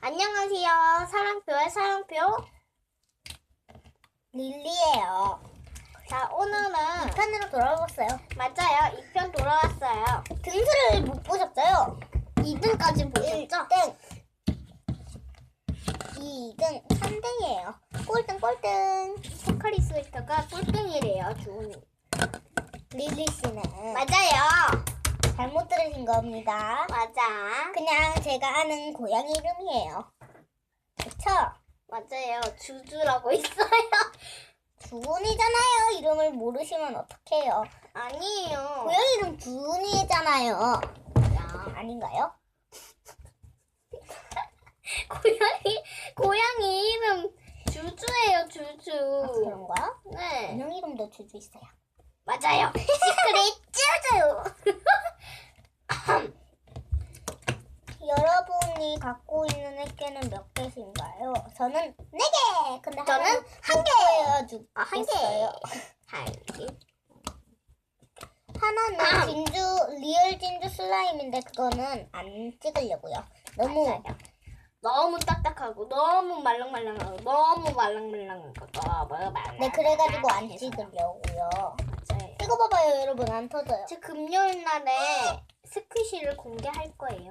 안녕하세요. 사랑표의 사랑표. 릴리예요. 자, 오늘은 2편으로 돌아왔어요. 맞아요. 2편 돌아왔어요. 등수를 못 보셨어요? 2등까지 보셨죠? 1등, 2등, 3등이에요. 꼴등, 꼴등. 포카리 스웨터가 꼴등이래요, 주은이. 릴리 씨는 맞아요. 겁니다. 맞아. 그냥 제가 아는 고양이 이름이에요. 그쵸? 맞아요. 주주라고 있어요. 주은이잖아요. 이름을 모르시면 어떡해요. 아니에요. 고양이 이름 주은이잖아요. 야, 아닌가요? 고양이, 고양이 이름 주주예요, 주주. 아, 그런가? 네. 인형 이름도 주주 있어요. 맞아요. 시크릿 주주. 여러분이 갖고 있는 액계는 몇 개신가요? 저는 네 개. 근데 저는 한 개여가지고 아, 한 개. 있어요. 한 개. 하나는 아. 진주 리얼 진주 슬라임인데 그거는 안 찍으려고요. 너무 맞아요. 너무 딱딱하고 너무 말랑말랑하고 너무 말랑말랑하고 너무 말랑. 네 그래가지고 안 찍으려고요. 맞아요. 이거 봐봐요 여러분 안 터져요. 제 금요일 날에 스퀴시를 공개할 거예요.